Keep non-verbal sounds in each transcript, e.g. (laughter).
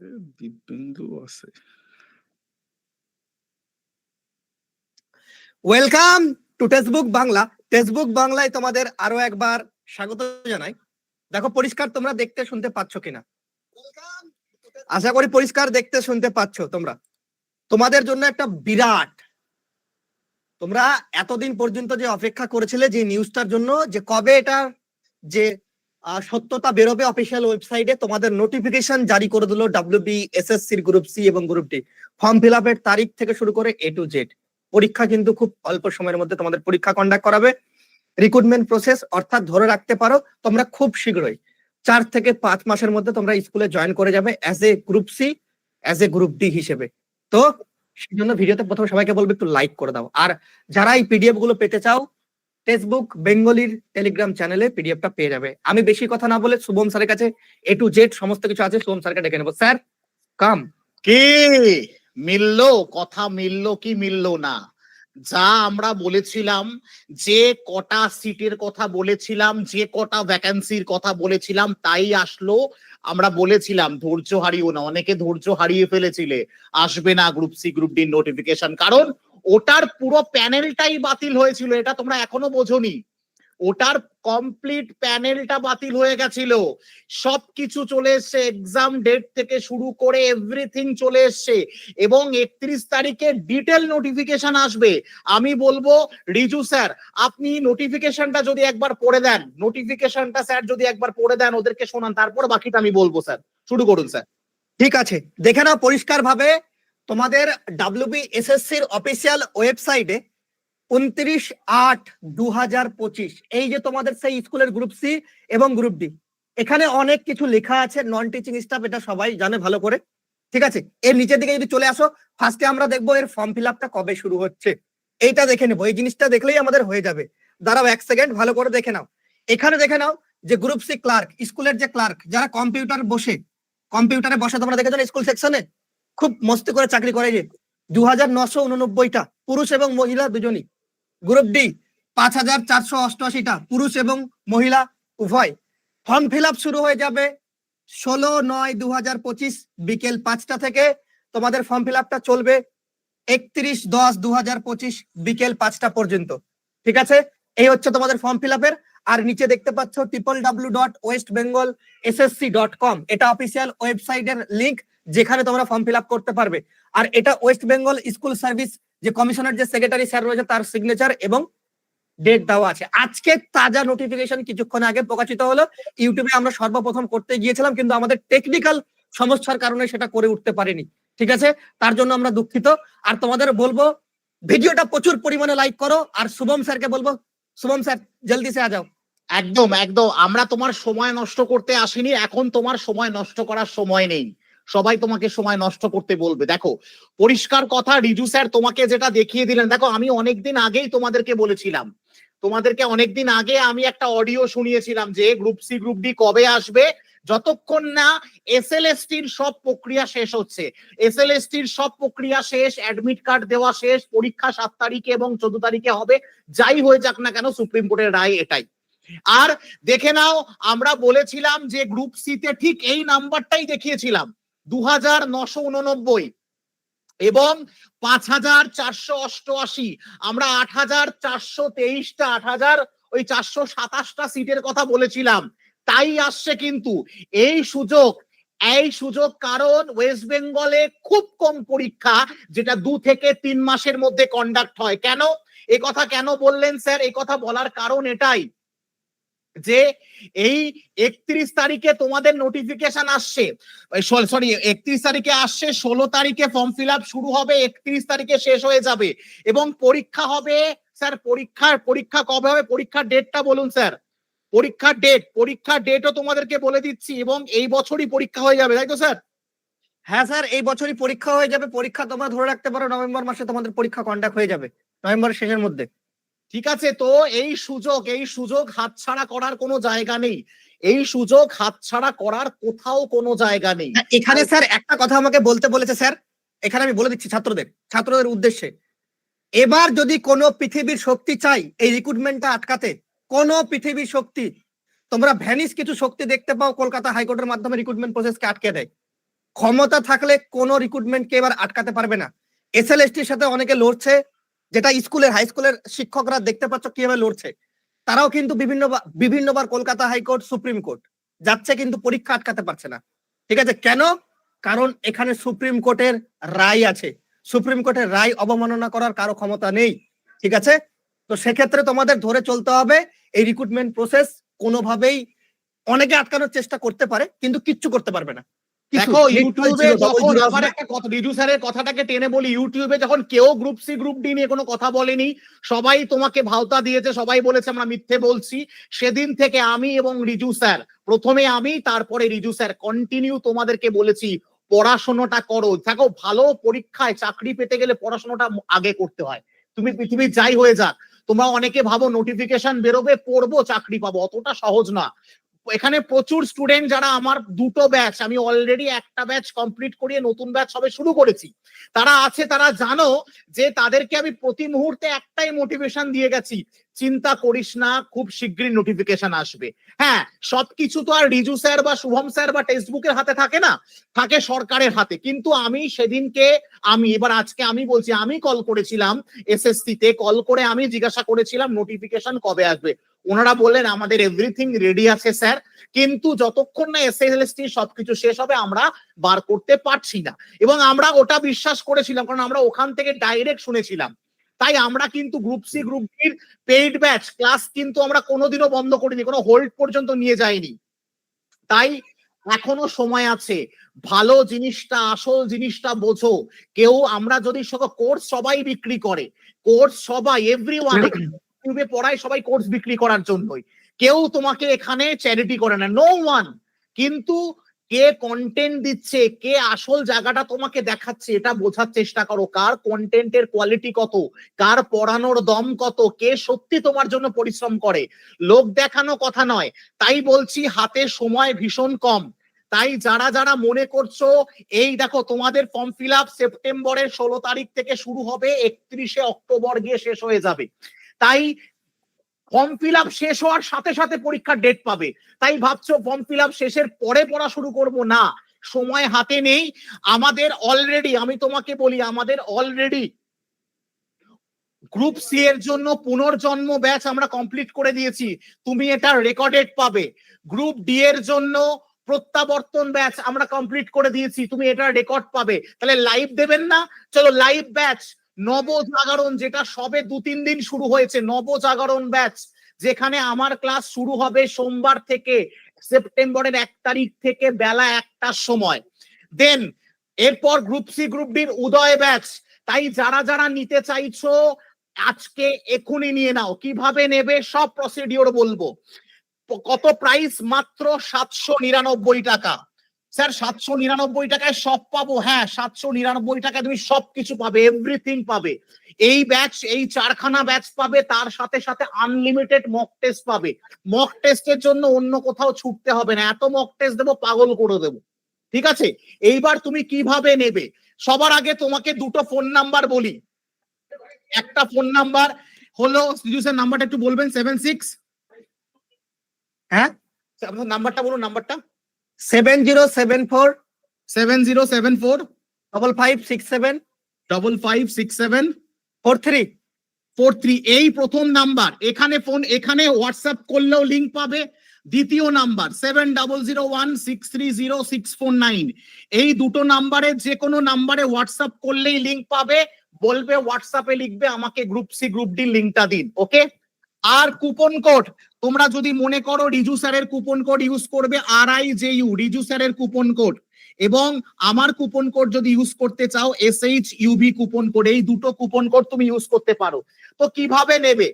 এ দিব্যেন্দু আছে welcome to textbook Bangla textbook বাংলায় তোমাদের আরও একবার স্বাগত জানাই। দেখো, পরিষ্কার তোমরা দেখতে শুনতে পাচ্ছ কিনা? আশা করি পরিষ্কার দেখতে শুনতে পাচ্ছ তোমরা। তোমাদের জন্য একটা বিরাট, তোমরা এতদিন পর্যন্ত যে অপেক্ষা করেছিলে যে নিউজটার জন্য, যে কবে এটা, যে সত্যতা বেরোবে অফিসিয়াল ওয়েবসাইটে তোমাদের নোটিফিকেশন জারি করে দিল ডাব্লিউবি এসএসসির গ্রুপ সি এবং গ্রুপ ডি ফর্ম ফিল আপের তারিখ থেকে শুরু করে এ টু জেড পরীক্ষা কিন্তু খুব অল্প সময়ের মধ্যে তোমাদের পরীক্ষা কন্ডাক্ট করাবে। রিক্রুটমেন্ট প্রসেস অর্থাৎ ধরে রাখতে পারো, তোমরা খুব শীঘ্রই চার থেকে পাঁচ মাসের মধ্যে তোমরা স্কুলে জয়েন করে যাবে as a group C as a group D হিসেবে। তো, সেই জন্য ভিডিওতে প্রথমে সবাইকে বলব একটু লাইক করে দাও। আর যারা এই পিডিএফগুলো পেতে চাও ফেসবুক বেঙ্গলির টেলিগ্রাম চ্যানেলে পিডিএফটা পেয়ে যাবে। আমি বেশি কথা না বলে শুভম স্যারের কাছে এ টু জেড সমস্ত কিছু আছে, শুভম স্যারকে ডেকে নেব। স্যার কাম কি? মিললো? কথা মিললো কি মিললো না? যা আমরা বলেছিলাম, যে কটা সিটের কথা বলেছিলাম, যে কটা ভ্যাকান্সির কথা বলেছিলাম, তাই আসলো। আমরা বলেছিলাম, ধৈর্য হারিও না, অনেকে ধৈর্য হারিয়ে ফেলেছিলে। আসবে না group C group D notification কারণ ওটার পুরো প্যানেলটাই বাতিল হয়েছিল, এটা তোমরা এখনও বোঝোনি। ওটার কমপ্লিট প্যানেলটা বাতিল হয়ে গেছিল। সবকিছু চলে এসছে এক্সাম ডেট থেকে শুরু করে এভরিথিং চলে এসছে এবং একত্রিশ তারিখে ডিটেল নোটিফিকেশন আসবে। আমি বলব, রিজু স্যার আপনি নোটিফিকেশনটা যদি একবার পড়ে দেন নোটিফিকেশনটা স্যার যদি একবার পড়ে দেন, ওদেরকে শোনান, তারপর বাকিটা আমি বলব স্যার শুরু করুন স্যার ঠিক আছে, দেখে নাও পরিষ্কার ভাবে তোমাদের ডাব্লিউবি এসএসসির অফিসিয়াল ওয়েবসাইটে উনত্রিশ আট দু হাজার পঁচিশ, এই যে তোমাদের সেই স্কুলের গ্রুপ সি এবং গ্রুপ ডি এখানে অনেক কিছু লেখা আছে নন টিচিং স্টাফ এটা সবাই জানে ভালো করে, ঠিক আছে? এর নিচের দিকে যদি চলে আসো ফার্স্টে আমরা দেখব এর ফর্ম ফিল আপটা কবে শুরু হচ্ছে। এইটা দেখে নেব, এই জিনিসটা দেখলেই আমাদের হয়ে যাবে। দাঁড়াও এক সেকেন্ড ভালো করে দেখে নাও। এখানে দেখে নাও যে গ্রুপ সি ক্লার্ক স্কুলের যে ক্লার্ক যারা কম্পিউটার বসে কম্পিউটারে বসে, তোমরা দেখেছ স্কুল সেকশনে খুব মস্তি করে চাকরি করে যে দু হাজার নশো উননব্বইটা পুরুষ এবং মহিলা দুজনই। গ্রুপ ডি, পাঁচ হাজার চারশো অষ্টআশিটা পুরুষ এবং মহিলা উভয়। ফর্ম ফিল শুরু হয়ে যাবে ষোলো নয় দু হাজার পঁচিশ বিকেল পাঁচটা থেকে। তোমাদের ফর্ম ফিল চলবে একত্রিশ দশ দু হাজার পঁচিশ বিকেল পাঁচটা পর্যন্ত। ঠিক আছে? এই হচ্ছে তোমাদের ফর্ম ফিল আপের। আর নিচে দেখতে পাচ্ছ triple W dot West Bengal SSC dot com এটা অফিসিয়াল ওয়েবসাইটের লিংক যেখানে তোমরা ফর্ম ফিল করতে পারবে। আর এটা ওয়েস্ট বেঙ্গল স্কুল সার্ভিস যে কমিশনার যে সেক্রেটারি স্যার রয়েছে, তার সিগনেচার এবং ডেট দেওয়া আছে। আজকে তাজা নোটিফিকেশন কিছুক্ষণ আগে প্রকাশিত হলো। ইউটিউবে আমরা সর্বপ্রথম করতে গিয়েছিলাম, কিন্তু আমাদের টেকনিক্যাল সমস্যার কারণে সেটা করে উঠতে পারিনি। ঠিক আছে? তার জন্য আমরা দুঃখিত। আর তোমাদের বলব, ভিডিওটা প্রচুর পরিমাণে লাইক করো। আর শুভম স্যারকে বলব, শুভম স্যার, জলদি সে আ যাও একদম একদম। আমরা তোমার সময় নষ্ট করতে আসিনি। এখন তোমার সময় নষ্ট করার সময় নেই। সবাই তোমাকে সময় নষ্ট করতে বলবে। দেখো, পরিষ্কার কথা, রিজু স্যার তোমাকে যেটা দেখিয়ে দিলেন, দেখো, আমি অনেকদিন আগেই তোমাদেরকে বলেছিলাম। তোমাদেরকে অনেকদিন আগে আমি একটা অডিও শুনিয়েছিলাম যে গ্রুপ সি গ্রুপ ডি কবে আসবে। যতক্ষণ না এসএলএসটির সব প্রক্রিয়া শেষ হচ্ছে। এসএলএসটির সব প্রক্রিয়া শেষ অ্যাডমিট কার্ড দেওয়া শেষ, পরীক্ষা সাত তারিখে এবং চোদ্দ তারিখে হবে, যাই হয়ে যাক না কেন সুপ্রিম কোর্টের রায় এটাই। আর দেখে নাও, আমরা বলেছিলাম যে গ্রুপ সি তে ঠিক এই নাম্বারটাই দেখিয়েছিলাম। দু হাজার নশো উননব্বই এবং পাঁচ হাজার চারশো অষ্টআশি। আমরা আট হাজার চারশো তেইশটা, আট হাজার ওই চারশো সাতাশটা সিটের কথা বলেছিলাম। তাই আসছে কিন্তু। এই সুযোগ এই সুযোগ কারণ ওয়েস্ট বেঙ্গলে খুব কম পরীক্ষা, যেটা দু থেকে তিন মাসের মধ্যে কন্ডাক্ট হয়। কেন? এ কথা কেন বললেন স্যার? এই কথা বলার কারণ এটাই। যে এই একত্রিশ তারিখে তোমাদের নোটিফিকেশন আসছে সরি একত্রিশ তারিখে আসছে, ষোলো তারিখে ফর্ম ফিল শুরু হবে, একত্রিশ তারিখে শেষ হয়ে যাবে। এবং পরীক্ষা হবে স্যার পরীক্ষার, পরীক্ষা কবে হবে, পরীক্ষার ডেটটা বলুন স্যার পরীক্ষার ডেট পরীক্ষার ডেটও তোমাদেরকে বলে দিচ্ছি, এবং এই বছরই পরীক্ষা হয়ে যাবে, তাই তো স্যার হ্যাঁ স্যার এই বছরই পরীক্ষা হয়ে যাবে, পরীক্ষা তোমরা ধরে রাখতে পারো, নভেম্বর মাসে তোমাদের পরীক্ষা কন্ডাক্ট হয়ে যাবে, নভেম্বরের শেষের মধ্যে। ঠিক আছে? তো এই সুযোগ এই সুযোগ হাতছাড়া করার কোনো জায়গা নেই। এই সুযোগ হাতছাড়া করার কোথাও কোনো জায়গা নেই। এখানে স্যার একটা কথা আমাকে বলতে বলেছে স্যার। এখানে আমি বলে দিচ্ছি ছাত্রদের ছাত্রদের উদ্দেশ্যে। এবার যদি কোনো পৃথিবীর শক্তি চাই এই রিক্রুটমেন্টটা আটকাতে কোনো পৃথিবীর শক্তি তোমরা ভ্যানিস কিছু শক্তি দেখতে পাও কলকাতা হাইকোর্টের মাধ্যমে রিক্রুটমেন্ট প্রসেসকে আটকে দেয়। ক্ষমতা থাকলে কোনো রিক্রুটমেন্টকে এবার আটকাতে পারবে না। এস এসএলএসটির সাথে অনেকে লড়ছে যেটা স্কুলের হাই স্কুলের শিক্ষকরা দেখতে পাচ্ছ কীভাবে লড়ছে। তারাও কিন্তু বিভিন্ন বিভিন্নবার Kolkata high court, supreme court যাচ্ছে কিন্তু পরীক্ষা আটকাতে পারছে না। ঠিক আছে? কেন? কারণ এখানে সুপ্রিম কোর্টের রায় আছে। সুপ্রিম কোর্টের রায় অবমাননা করার কারও ক্ষমতা নেই। ঠিক আছে? তো সেক্ষেত্রে তোমাদের ধরে চলতে হবে, এই রিক্রুটমেন্ট প্রসেস কোনোভাবেই অনেকে আটকানোর চেষ্টা করতে পারে, কিন্তু কিচ্ছু করতে পারবে না। দেখো ইউটিউবে যখন zero একটা কথা রিজু স্যারের কথাটাকে টেনে বলি ইউটিউবে যখন কেউ গ্রুপ সি গ্রুপ ডি নিয়ে কোনো কথা বলেনি সবাই তোমাকে ভাওতা দিয়েছে সবাই বলেছে আমরা মিথ্যে বলছি। সেদিন থেকে আমি এবং রিজু স্যার প্রথমে আমি তারপরে রিজু স্যার কন্টিনিউ তোমাদেরকে বলেছি পড়াশোনাটা করো। দেখো ভালো পরীক্ষায় চাকরি পেতে গেলে পড়াশোনাটা আগে করতে হয়। তুমি পৃথিবীর যাই হয়ে যাক তোমরা অনেকে ভাবো নোটিফিকেশন বেরোবে পড়ব চাকরি পাবো। অতটা সহজ না। এখানে প্রচুর স্টুডেন্ট যারা আমার দুটো ব্যাচ আমি অলরেডি একটা ব্যাচ কমপ্লিট করিয়ে নতুন ব্যাচ সবে শুরু করেছি। তারা আছে, তারা জানো যে তাদেরকে আমি প্রতি মুহূর্তে একটাই মোটিভেশন দিয়ে গেছি। চিন্তা করিস না, খুব শীঘ্রই নোটিফিকেশন আসবে। হ্যাঁ সবকিছু তো আর রিজু স্যার বা শুভম স্যার বা টেক্সটবুকের হাতে থাকে না, থাকে সরকারের হাতে। কিন্তু আমি সেদিনকে, আমি এবার আজকে আমি বলছি, আমি কল করেছিলাম এসএসসি তে কল করে আমি জিজ্ঞাসা করেছিলাম নোটিফিকেশন কবে আসবে। ওনারা বললেন, আমাদের এভরিথিং রেডি আছে স্যার, কিন্তু যতক্ষণ না এসএলএসটি সবকিছু শেষ হবে, আমরা বার করতে পারছি না। এবং আমরা ওটা বিশ্বাস করেছিলাম, কারণ আমরা ওখান থেকে ডাইরেক্ট শুনেছিলাম। তাই আমরা কিন্তু গ্রুপ সি গ্রুপ ডির পেইড ব্যাচ ক্লাস কিন্তু আমরা কোনোদিনও বন্ধ করিনি কোনো হোল্ড পর্যন্ত নিয়ে যাইনি। তাই এখনও সময় আছে ভালো জিনিসটা আসল জিনিসটা বোঝো। কেউ আমরা যদি কোর্স সবাই বিক্রি করে কোর্স সবাই এভরি ওয়ান (clears throat) ইউটিউবে পড়ায় সবাই কোর্স বিক্রি করার জন্যই। কেউ তোমাকে এখানে চ্যারিটি করে না নো ওয়ান কিন্তু কে কন্টেন্ট দিচ্ছে, কে আসল জায়গাটা তোমাকে দেখাচ্ছে, এটা বোঝার চেষ্টা করো। কার কন্টেন্টের কোয়ালিটি কত? কার পড়ানোর দম কত? কে সত্যি তোমার জন্য পরিশ্রম করে? লোক দেখানো কথা নয়। তাই বলছি, হাতে সময় ভীষণ কম। তাই যারা যারা মনে করছ, এই দেখো, তোমাদের ফর্ম ফিল আপ সেপ্টেম্বরের ষোলো তারিখ থেকে শুরু হবে, একত্রিশে অক্টোবর গিয়ে শেষ হয়ে যাবে। তাই ফর্ম ফিল আপ শেষ হওয়ার সাথে সাথে পরীক্ষার ডেট পাবে। তাই ভাবছ ফর্ম ফিল আপ শেষের পরে পড়া শুরু করব? না, সময় হাতে নেই। আমাদের অলরেডি আমি তোমাকে বলি, আমাদের অলরেডি গ্রুপ সি এর জন্য পুনর্জন্ম ব্যাচ আমরা কমপ্লিট করে দিয়েছি। তুমি এটা রেকর্ডেড পাবে। গ্রুপ ডি এর জন্য প্রত্যাবর্তন ব্যাচ আমরা কমপ্লিট করে দিয়েছি। তুমি এটা রেকর্ড পাবে। তাহলে লাইভ দেবেন না। চলো লাইভ ব্যাচ নবজাগরণ যেটা সবে দু তিন দিন শুরু হয়েছে নবজাগরণ ব্যাচ, যেখানে আমার ক্লাস শুরু হবে সোমবার থেকে সেপ্টেম্বরের এক তারিখ থেকে বেলা একটার সময়। দেন এরপর গ্রুপ সি গ্রুপ ডির উদয় ব্যাচ। তাই যারা যারা নিতে চাইছো, আজকে এখনই নিয়ে নাও। কীভাবে নেবে সব প্রসিডিওর বলব। কত প্রাইস মাত্র সাতশো নিরানব্বই টাকা। স্যার, সাতশো নিরানব্বই টাকায় সব পাবো। হ্যাঁ সাতশো নিরানব্বই টাকায় তুমি সবকিছু পাবে এভরিথিং পাবে। এই ব্যাচ এই চারখানা ব্যাচ পাবে, তার সাথে সাথে আনলিমিটেড মক টেস্ট পাবে। মক টেস্টের জন্য অন্য কোথাও ছুটতে হবে না। এত মক টেস্ট দেবো, পাগল করে দেবো। ঠিক আছে? এইবার তুমি কীভাবে নেবে? সবার আগে তোমাকে দুটো ফোন নাম্বার বলি। একটা ফোন নাম্বার হলো স্যার নাম্বারটা একটু বলবেন সেভেন সিক্স হ্যাঁ? আপনার নাম্বারটা বলুন নাম্বারটা seven zero seven four seven zero seven four double five six seven double five six seven four three four three এই প্রথম নাম্বার এখানে ফোন এখানে হোয়াটসঅ্যাপ করলেও লিঙ্ক পাবে। দ্বিতীয় number seven double zero one six three zero six four nine এই দুটো নাম্বারে যে কোনো নাম্বারে হোয়াটসঅ্যাপ করলেই লিঙ্ক পাবে। বলবে হোয়াটসঅ্যাপে লিখবে আমাকে গ্রুপ সি গ্রুপ ডি লিঙ্কটা দিন ওকে আর কুপন কোড তোমরা যদি মনে করো রিজু স্যারের কুপন কোড ইউজ করবে আর আই জে ইউ রিজু স্যারের কুপন কোড, এবং আমার কুপন কোড যদি ইউজ করতে চাও S H UB coupon code, এই দুটো কুপন কোড তুমি ইউজ করতে পারো। তো কীভাবে নেবে?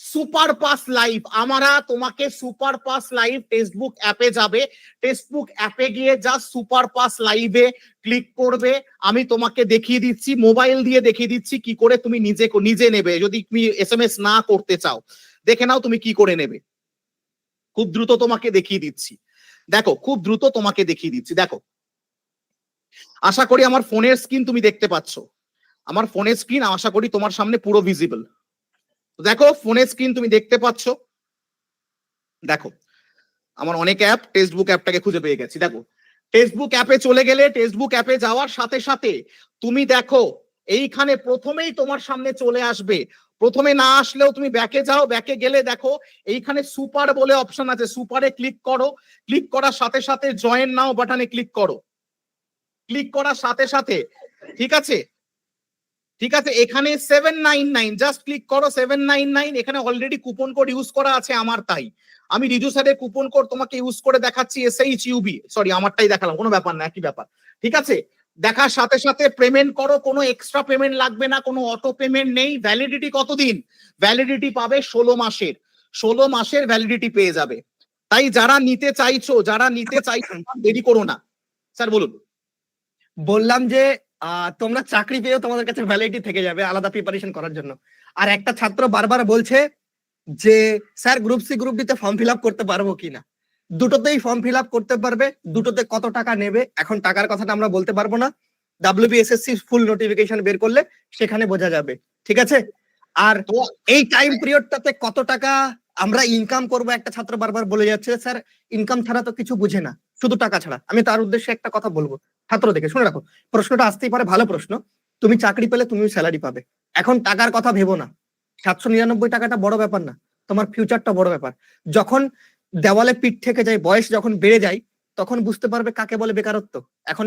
সুপার পাস লাইভ, আমরা তোমাকে সুপার পাস লাইভ টেক্সটবুক অ্যাপে যাবে। টেক্সটবুক অ্যাপে গিয়ে জাস্ট সুপার পাস লাইভে ক্লিক করবে। আমি তোমাকে দেখিয়ে দিচ্ছি, মোবাইল দিয়ে দেখিয়ে দিচ্ছি কি করে তুমি নিজে নিজে নেবে, যদি তুমি এসএমএস না করতে চাও। দেখে নাও তুমি কি করে নেবে। খুব দ্রুত তোমাকে দেখিয়ে দিচ্ছি। দেখো, খুব দ্রুত তোমাকে দেখিয়ে দিচ্ছি। দেখো। আশা করি আমার ফোনের স্ক্রিন তুমি দেখতে পাচ্ছ। আমার ফোনের স্ক্রিন আশা করি তোমার সামনে পুরো ভিজিবল দেখো, ফোনের স্ক্রিন তুমি দেখতে পাচ্ছ। দেখো, আমার অনেক অ্যাপ টেক্সটবুক অ্যাপটাকে খুঁজে পেয়ে গেছি। দেখো টেক্সটবুক অ্যাপে চলে গেলে টেক্সটবুক অ্যাপে যাওয়ার সাথে সাথে তুমি দেখো, এইখানে প্রথমেই তোমার সামনে চলে আসবে প্রথমে না আসলেও তুমি ব্যাকে যাও ব্যাকে গেলে দেখো এইখানে সুপার বলে অপশন আছে সুপারে ক্লিক করো। ক্লিক করার সাথে সাথে জয়েন নাও বাটনে ক্লিক করো। ক্লিক করার সাথে সাথে, ঠিক আছে? ঠিক আছে, এখানে seven nine nine just click করো সেভেন নাইন নাইন এখানে অলরেডি কুপন কোড ইউজ করা আছে আমার তাই। আমি রিজু স্যারের কুপন কোড তোমাকে ইউজ করে দেখাচ্ছি এসএইচ ইউবি সরি আমারটাই দেখালাম, কোনো ব্যাপার না, একই ব্যাপার। ঠিক আছে? দেখার সাথে সাথে পেমেন্ট করো কোনো এক্সট্রা পেমেন্ট লাগবে না কোনো অটো পেমেন্ট নেই ভ্যালিডিটি কতদিন? ভ্যালিডিটি পাবে ষোলো মাসের। ষোলো মাসের ভ্যালিডিটি পেয়ে যাবে। তাই যারা নিতে চাইছো যারা নিতে চাইছো দেরি করো না। স্যার বলুন। বললাম যে আহ, তোমরা চাকরি পেয়েও তোমাদের কাছে ভ্যালিডিটি থেকে যাবে আলাদা প্রিপারেশন করার জন্য। আর একটা ছাত্র বারবার বলছে যে স্যার গ্রুপ সি গ্রুপ ডিতে ফর্ম ফিল আপ করতে পারব কিনা? দুটোতেই ফর্ম ফিল আপ করতে পারবে, দুটোতে কত টাকা নেবে, এখন টাকার কথাটা আমরা বলতে পারব না। ডাব্লিউবিএসএসসি ফুল নোটিফিকেশন বের করলে সেখানে বোঝা যাবে, ঠিক আছে? আর এই টাইম পিরিয়ডটাতে কত টাকা আমরা ইনকাম করব একটা ছাত্র বারবার বলে যাচ্ছে, স্যার ইনকাম ছাড়া তো কিছু বুঝে না, শুধু টাকা ছাড়া। আমি তার উদ্দেশ্যে একটা কথা বলব, ছাত্র দেখে, শুনে রাখো, প্রশ্নটা আসতেই পারে, ভালো প্রশ্ন। তুমি চাকরি পেলে তুমিও স্যালারি পাবে। এখন টাকার কথা ভেবো না, সাতশো নিরানব্বই টাকাটা বড় ব্যাপার না, তোমার ফিউচারটা বড় ব্যাপার। যখন দেওয়ালে পিঠ থেকে যায় বয়স যখন বেড়ে যায় তখন বুঝতে পারবে কাকে বলে বেকারত্ব। এখন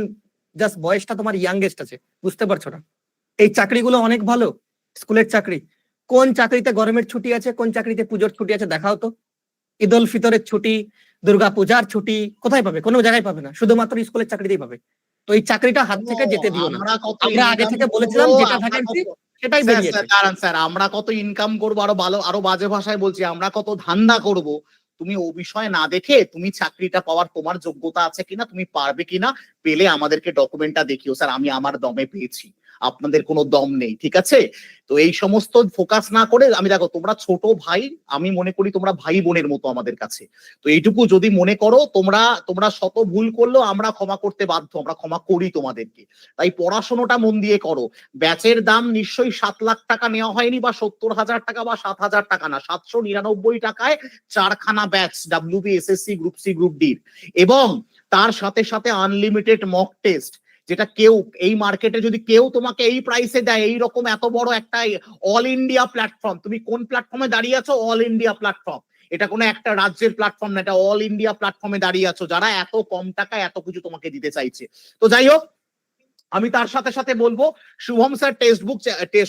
জাস্ট বয়সটা তোমার ইয়াংগেস্ট আছে বুঝতে পারছ না। এই চাকরিগুলো অনেক ভালো স্কুলের চাকরি। কোন চাকরিতে গরমের ছুটি আছে কোন চাকরিতে পুজোর ছুটি আছে দেখাও তো। ঈদ উল ফিতরের ছুটি দুর্গা পূজার ছুটি কোথায় পাবে? কোনো জায়গায় পাবে না শুধুমাত্র স্কুলের চাকরিতেই পাবে। তো এই চাকরিটা হাত থেকে যেতে দিও না। আমরা আগে থেকে বলেছিলাম যেটা কত- সেটাই বেরিয়েছে স্যার, আমরা কত ইনকাম করব আরও ভালো আরও বাজে ভাষায় বলছি আমরা কত ধান্দা করব তুমি ও বিষয়ে না দেখে তুমি চাকরিটা পাওয়ার তোমার যোগ্যতা আছে কিনা, তুমি পারবে কিনা, পেলে আমাদেরকে ডকুমেন্টটা দেখিও। স্যার, আমি আমার দমে পেয়েছি। আপনাদের কোনো দম নেই, ঠিক আছে? তো এই সমস্ত ফোকাস না করে, আমি দেখো, তোমরা ছোট ভাই, আমি মনে করি তোমরা ভাই বোনের মতো আমাদের কাছে। তো এইটুকু যদি মনে করো, তোমরা তোমরা শত ভুল করলেও আমরা ক্ষমা করতে বাধ্য, আমরা ক্ষমা করি তোমাদেরকে। তাই পড়াশোনাটা মন দিয়ে করো। ব্যাচের দাম নিশ্চয়ই সাত লাখ টাকা নেওয়া হয়নি বা সত্তর হাজার টাকা বা সাত হাজার টাকা না, সাতশো নিরানব্বই টাকায় চারখানা batch WB SSC group C group D এবং তার সাথে সাথে আনলিমিটেড মক টেস্ট যেটা কেউ, এই মার্কেটে যদি কেউ তোমাকে এই প্রাইসে দেয়, এই রকম এত বড় একটা অল ইন্ডিয়া প্ল্যাটফর্ম তুমি কোন প্ল্যাটফর্মে দাঁড়িয়ে আছো? অল ইন্ডিয়া প্ল্যাটফর্ম এটা কোনো একটা রাজ্যের প্ল্যাটফর্ম না, এটা অল ইন্ডিয়া প্ল্যাটফর্মে দাঁড়িয়ে আছো, যারা এত কম টাকায় এত কিছু তোমাকে দিতে চাইছে। তো যাই হোক, আমি তার সাথে সাথে বলব, Shubham sir textbook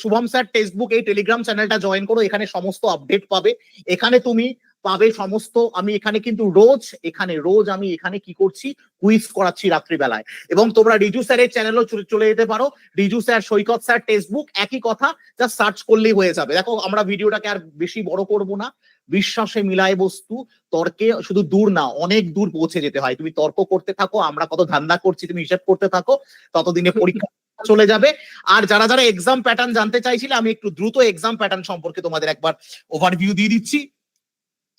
Shubham sir textbook এই টেলিগ্রাম চ্যানেলটা জয়েন করো, এখানে সমস্ত আপডেট পাবে। এখানে তুমি পাবে সমস্ত, আমি এখানে কিন্তু রোজ, এখানে রোজ আমি এখানে কি করছি? কুইজ করাচ্ছি রাত্রিবেলায়। এবং তোমরা রিজু স্যারের চ্যানেলও চলে যেতে পারো। Riju sir, Saikat sir textbook একই কথা যা সার্চ করলেই হয়ে যাবে। দেখো, আমরা ভিডিওটাকে আর বেশি বড় করব না। বিশ্বাসে মিলায় বস্তু, তর্কে শুধু দূর না, অনেক দূর পৌঁছে যেতে হয়। তুমি তর্ক করতে থাকো, আমরা কত ধান্দা করছি, তুমি হিসাব করতে থাকো, ততদিনে পরীক্ষা (laughs) চলে যাবে। আর যারা যারা এক্সাম প্যাটার্ন জানতে চাইছিলে, আমি একটু দ্রুত এক্সাম প্যাটার্ন সম্পর্কে তোমাদের একবার ওভারভিউ দিয়ে দিচ্ছি।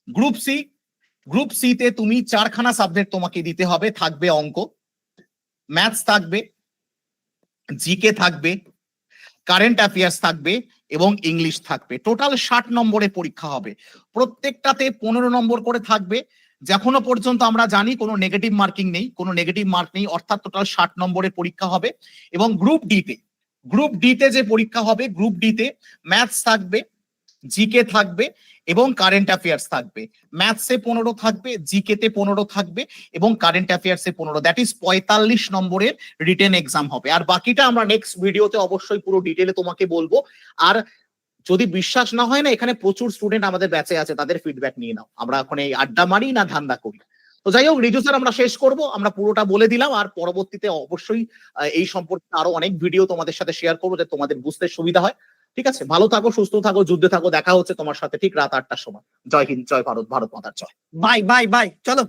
গ্রুপ সি গ্রুপ সি তে তুমি চারখানা সাবজেক্ট তোমাকে দিতে হবে, থাকবে অঙ্ক। ম্যাথস থাকবে জিকে থাকবে কারেন্ট অ্যাফেয়ার্স থাকবে এবং ইংলিশ থাকবে। টোটাল ষাট নম্বরে পরীক্ষা হবে। প্রত্যেকটাতে পনেরো নম্বর করে থাকবে। যখনও পর্যন্ত আমরা জানি কোনো নেগেটিভ মার্কিং নেই, কোনো নেগেটিভ মার্ক নেই, অর্থাৎ টোটাল ষাট নম্বরে পরীক্ষা হবে। এবং গ্রুপ ডিতে গ্রুপ ডিতে যে পরীক্ষা হবে গ্রুপ ডিতে ম্যাথস থাকবে জিকে থাকবে এবং কারেন্ট অ্যাফেয়ার্স থাকবে। ম্যাথসে পনেরো থাকবে জিকে তে পনেরো থাকবে এবং কারেন্ট অ্যাফেয়ার্সে পনেরো। দ্যাট ইজ পঁয়তাল্লিশ নম্বরের রিটেন এক্সাম হবে। আর বাকিটা আমরা নেক্সট ভিডিওতে অবশ্যই পুরো ডিটেলে তোমাকে বলব। আর যদি বিশ্বাস না হয় না, এখানে প্রচুর স্টুডেন্ট আমাদের ব্যাচে আছে, তাদের ফিডব্যাক নিয়ে নাও। আমরা এখন এই আড্ডা মারি না ধান্দা করি। তো যাই হোক, রিজু স্যার আমরা শেষ করব। আমরা পুরোটা বলে দিলাম। আর পরবর্তীতে অবশ্যই এই সম্পর্কে আরও অনেক ভিডিও তোমাদের সাথে শেয়ার করব, যাতে তোমাদের বুঝতে সুবিধা হয়। ঠিক আছে? ভালো থাকো, সুস্থ থাকো, যুদ্ধে থাকো, দেখা হচ্ছে তোমার সাথে ঠিক রাত আটটার সময়। জয় হিন্দ, জয় ভারত ভারত মাতার জয়। বাই বাই বাই চলো।